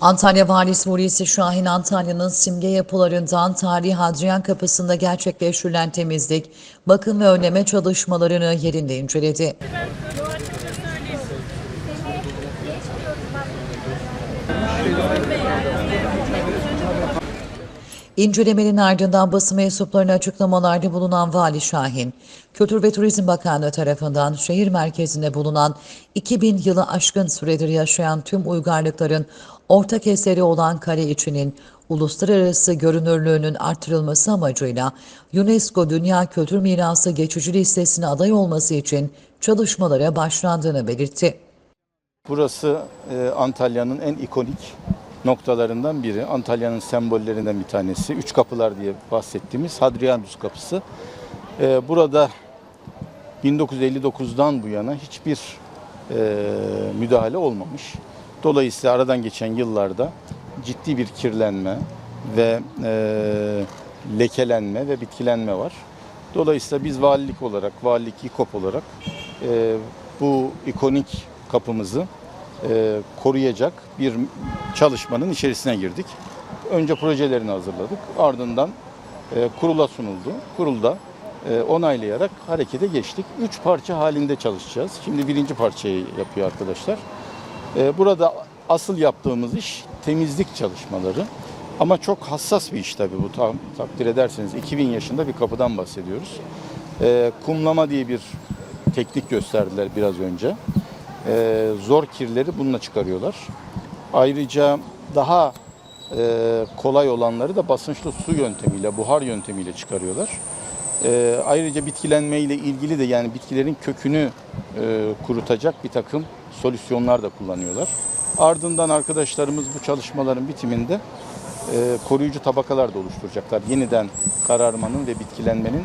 Antalya Valisi Hulusi Şahin Antalya'nın simge yapılarından Tarihi Hadrian Kapısı'nda gerçekleştirilen temizlik, bakım ve önleme çalışmalarını yerinde inceledi. İncelemenin ardından basın mensuplarına açıklamalarda bulunan Vali Şahin, Kültür ve Turizm Bakanlığı tarafından şehir merkezinde bulunan 2000 yılı aşkın süredir yaşayan tüm uygarlıkların ortak eseri olan kale içinin uluslararası görünürlüğünün artırılması amacıyla UNESCO Dünya Kültür Mirası geçici listesine aday olması için çalışmalara başlandığını belirtti. Burası e, Antalya'nın en ikonik noktalarından biri. Antalya'nın sembollerinden bir tanesi. Üç kapılar diye bahsettiğimiz Hadrianus Kapısı. E, burada 1959'dan bu yana hiçbir e, müdahale olmamış. Dolayısıyla aradan geçen yıllarda ciddi bir kirlenme ve e, lekelenme ve bitkilenme var. Dolayısıyla biz valilik olarak, valilik İKOP olarak e, bu ikonik kapımızı e, koruyacak bir çalışmanın içerisine girdik. Önce projelerini hazırladık. Ardından e, kurula sunuldu. Kurulda e, onaylayarak harekete geçtik. Üç parça halinde çalışacağız. Şimdi birinci parçayı yapıyor arkadaşlar. Burada asıl yaptığımız iş temizlik çalışmaları. Ama çok hassas bir iş tabii bu tam, takdir ederseniz. 2000 yaşında bir kapıdan bahsediyoruz. Kumlama diye bir teknik gösterdiler biraz önce. E, zor kirleri bununla çıkarıyorlar. Ayrıca daha e, kolay olanları da basınçlı su yöntemiyle, buhar yöntemiyle çıkarıyorlar. E, ayrıca bitkilenme ile ilgili de yani bitkilerin kökünü e, kurutacak bir takım solüsyonlar da kullanıyorlar. Ardından arkadaşlarımız bu çalışmaların bitiminde e, koruyucu tabakalar da oluşturacaklar. Yeniden kararmanın ve bitkilenmenin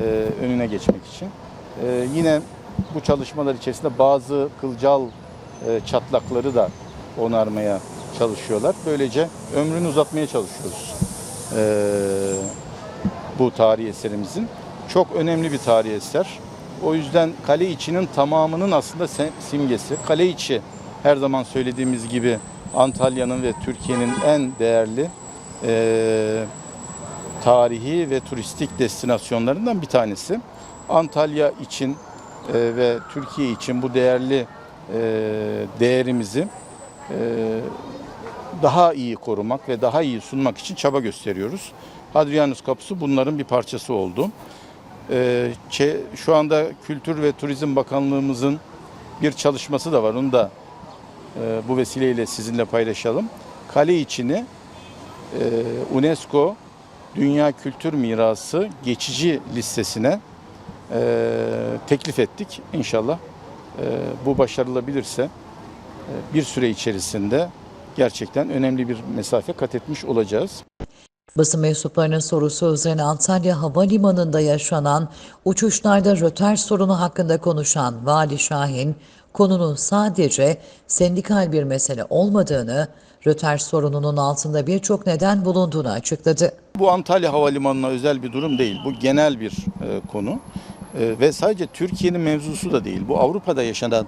e, önüne geçmek için. E, yine bu çalışmalar içerisinde bazı kılcal e, çatlakları da onarmaya çalışıyorlar. Böylece ömrünü uzatmaya çalışıyoruz. E, bu tarihi eserimizin. Çok önemli bir tarihi eser. O yüzden kale içinin tamamının aslında simgesi. Kale içi her zaman söylediğimiz gibi Antalya'nın ve Türkiye'nin en değerli e, tarihi ve turistik destinasyonlarından bir tanesi. Antalya için ve Türkiye için bu değerli e, değerimizi e, daha iyi korumak ve daha iyi sunmak için çaba gösteriyoruz. Hadrianus Kapısı bunların bir parçası oldu. Şu anda Kültür ve Turizm Bakanlığımızın bir çalışması da var. Onu da e, bu vesileyle sizinle paylaşalım. Kale içini e, UNESCO Dünya Kültür Mirası geçici listesine e, teklif ettik. İnşallah e, bu başarılabilirse e, bir süre içerisinde gerçekten önemli bir mesafe kat etmiş olacağız. Basın mensuplarının sorusu üzerine Antalya Havalimanı'nda yaşanan uçuşlarda röter sorunu hakkında konuşan Vali Şahin, konunun sadece sendikal bir mesele olmadığını, röter sorununun altında birçok neden bulunduğunu açıkladı. Bu Antalya Havalimanı'na özel bir durum değil. Bu genel bir e, konu. E, ve sadece Türkiye'nin mevzusu da değil. Bu Avrupa'da yaşanan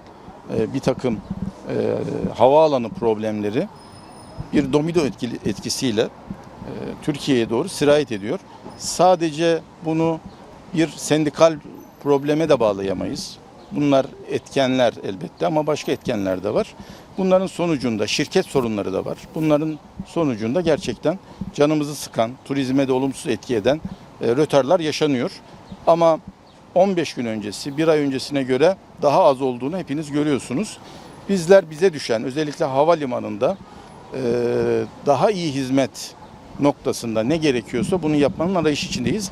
e, bir takım e, havaalanı problemleri bir domino etkili, etkisiyle e, Türkiye'ye doğru sirayet ediyor. Sadece bunu bir sendikal probleme de bağlayamayız. Bunlar etkenler elbette ama başka etkenler de var. Bunların sonucunda şirket sorunları da var. Bunların sonucunda gerçekten canımızı sıkan, turizme de olumsuz etki eden e, rötarlar yaşanıyor. Ama 15 gün öncesi, bir ay öncesine göre daha az olduğunu hepiniz görüyorsunuz. Bizler bize düşen özellikle havalimanında e, daha iyi hizmet noktasında ne gerekiyorsa bunu yapmanın arayış içindeyiz.